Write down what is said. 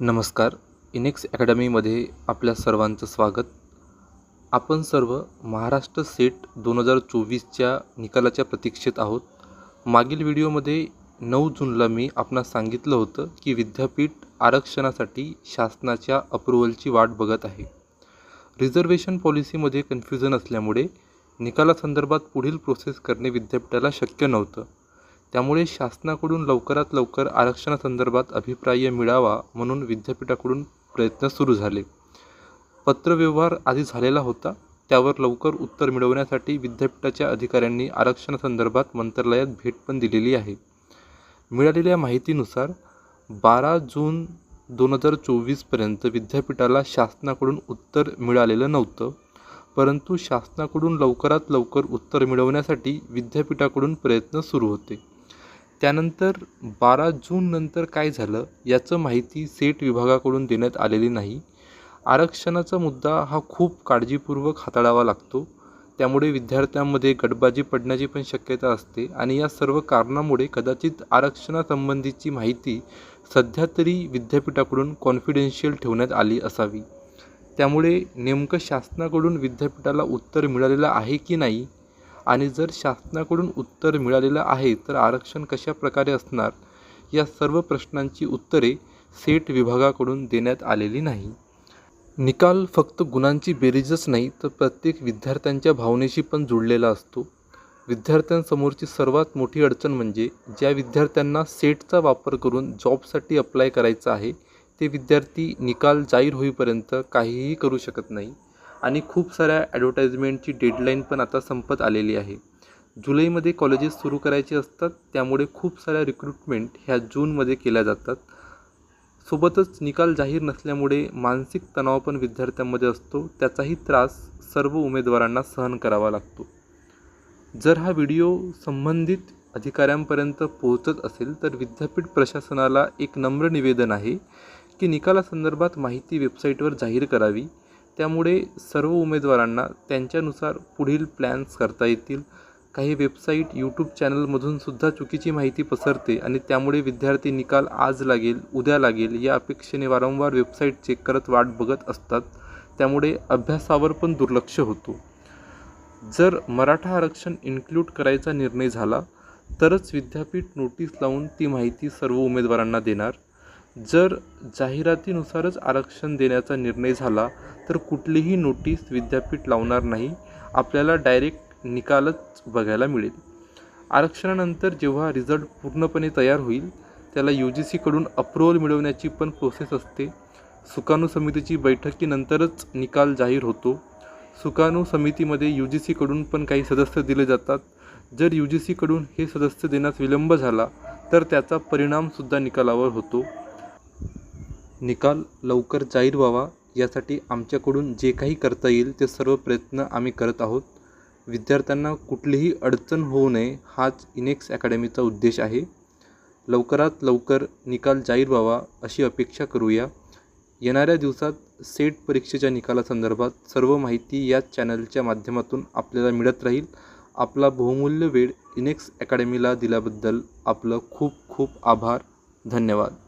नमस्कार. इनेक्स अकॅडमीमध्ये आपल्या सर्वांचं स्वागत. आपण सर्व महाराष्ट्र सेट दोन हजार चोवीसच्या निकालाच्या प्रतीक्षेत आहोत. मागील व्हिडिओमध्ये नऊ जूनला मी आपणास सांगितलं होतं की विद्यापीठ आरक्षणासाठी शासनाच्या अप्रुव्हलची वाट बघत आहे. रिझर्वेशन पॉलिसीमध्ये कन्फ्युजन असल्यामुळे निकालासंदर्भात पुढील प्रोसेस करणे विद्यापीठाला शक्य नव्हतं. त्यामुळे शासनाकडून लवकरात लवकर आरक्षणासंदर्भात अभिप्राय मिळावा म्हणून विद्यापीठाकडून प्रयत्न सुरू झाले. पत्रव्यवहार आधी झालेला होता त्यावर लवकर उत्तर मिळवण्यासाठी विद्यापीठाच्या अधिकाऱ्यांनी आरक्षणासंदर्भात मंत्रालयात भेट पण दिलेली आहे. मिळालेल्या माहितीनुसार बारा जून दोन हजार चोवीसपर्यंत विद्यापीठाला शासनाकडून उत्तर मिळालेलं नव्हतं परंतु शासनाकडून लवकरात लवकर उत्तर मिळवण्यासाठी विद्यापीठाकडून प्रयत्न सुरू होते. त्यानंतर बारा जून नंतर काय झालं याचं माहिती सेट विभागाकडून देण्यात आलेली नाही. आरक्षणाचा मुद्दा हा खूप काळजीपूर्वक हाताळावा लागतो. त्यामुळे विद्यार्थ्यांमध्ये गटबाजी पडण्याची पण शक्यता असते आणि या सर्व कारणामुळे कदाचित आरक्षणासंबंधीची माहिती सध्या तरी विद्यापीठाकडून कॉन्फिडेन्शियल ठेवण्यात आली असावी. त्यामुळे नेमकं शासनाकडून विद्यापीठाला उत्तर मिळालेलं आहे की नाही आणि जर शासनाकडून उत्तर मिळालेलं आहे तर आरक्षण कशा प्रकारे असणार? या सर्व प्रश्नांची उत्तरे सेट विभागाकडून देण्यात आलेली नाही. निकाल फक्त गुणांची बेरीजच नाही तर प्रत्येक विद्यार्थ्यांच्या भावनेशी पण जुळलेला असतो. विद्यार्थ्यांसमोरची सर्वात मोठी अडचण म्हणजे ज्या विद्यार्थ्यांना सेटचा वापर करून जॉबसाठी अप्लाय करायचं आहे ते विद्यार्थी निकाल जाहीर होईपर्यंत काहीही करू शकत नाही. आणि खूप साऱ्या ॲडव्हर्टाईजमेंटची डेडलाईन पण आता संपत आलेली आहे. जुलैमध्ये कॉलेजेस सुरू करायचे असतात त्यामुळे खूप साऱ्या रिक्रुटमेंट ह्या जूनमध्ये केल्या जातात. सोबतच निकाल जाहीर नसल्यामुळे मानसिक तणाव पण विद्यार्थ्यांमध्ये असतो त्याचाही त्रास सर्व उमेदवारांना सहन करावा लागतो. जर हा व्हिडिओ संबंधित अधिकाऱ्यांपर्यंत पोहोचत असेल तर विद्यापीठ प्रशासनाला एक नम्र निवेदन आहे की निकालासंदर्भात माहिती वेबसाईटवर जाहीर करावी. त्यामुळे सर्व उमेदवारांना त्यांच्यानुसार पुढील प्लॅन्स करता येतील. काही वेबसाईट यूट्यूब चॅनलमधून सुद्धा चुकीची माहिती पसरते आणि त्यामुळे विद्यार्थी निकाल आज लागेल उद्या लागेल या अपेक्षेने वारंवार वेबसाईट चेक करत वाट बघत असतात. त्यामुळे अभ्यासावर पण दुर्लक्ष होतो. जर मराठा आरक्षण इन्क्लूड करायचा निर्णय झाला तरच विद्यापीठ नोटीस लावून ती माहिती सर्व उमेदवारांना देणार. जर जाहिरातीनुसारच आरक्षण देण्याचा निर्णय झाला तर कुठलीही नोटीस विद्यापीठ लावणार नाही. आपल्याला डायरेक्ट निकालच बघायला मिळेल. आरक्षणानंतर जेव्हा रिझल्ट पूर्णपणे तयार होईल त्याला यू जी सीकडून अप्रुव्हल मिळवण्याची पण प्रोसेस असते. सुकाणू समितीची बैठकीनंतरच निकाल जाहीर होतो. सुकाणू समितीमध्ये यू जी सीकडून पण काही सदस्य दिले जातात. जर यू जी सीकडून हे सदस्य देण्यास विलंब झाला तर त्याचा परिणामसुद्धा निकालावर होतो. निकाल लवकर जाहीर व्हावा यासाठी आमच्याकडून जे काही करता येईल ते सर्व प्रयत्न आम्ही करत आहोत. विद्यार्थ्यांना कुठलीही अडचण होऊ नये हाच इनेक्स अकॅडमीचा उद्देश आहे. लवकरात लवकर निकाल जाहीर व्हावा अशी अपेक्षा करूया. येणाऱ्या दिवसात सेट परीक्षेच्या निकालासंदर्भात सर्व माहिती याच चॅनलच्या माध्यमातून आपल्याला मिळत राहील. आपला बहुमूल्य वेळ इनेक्स अकॅडमीला दिल्याबद्दल आपलं खूप खूप आभार. धन्यवाद.